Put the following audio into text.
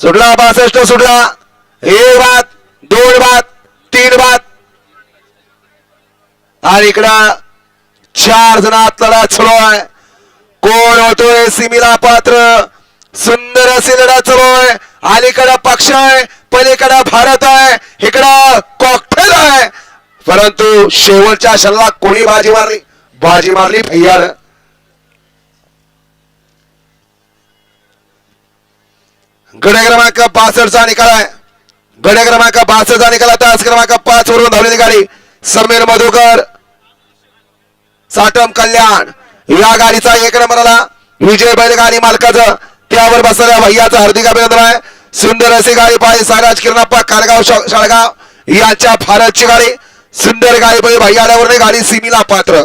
सुटला बासष्ट सुटला एक बात दोन बात तीन बात. आणि इकडं चार जणात लढा सुरू आहे. कोण होतोय? सिमीला पात्र. सुंदर अशी लढा सुरू आहे. अलीकडं पक्ष आहे. पलीकडं भारत आहे. इकडं कॉकटेल आहे. परंतु शेवटच्या क्षणाला कोणी बाजी मारली? बाजी मारली भैयाड गड्या क्रमांक बासष्टचा निकाल आहे. गड्या क्रमांक बासष्टचा निकाल तास क्रमांक पाच वरून धावलेली गाडी. समीर मधुकर साटम कल्याण. या गाडीचा एक नंबरला विजय बैलगाडी मालकाचं. त्यावर बसलेल्या भैयाचं हार्दिक अभिनंदन आहे. सुंदर अशी गाडी पाहिजे. साराज किरणाप्पा कारगाव शाळगाव. यांच्या भारतची गाडी. सुंदर गाडी पाहिजे. भैयाड्यावर गाडी सिमीला पात्र.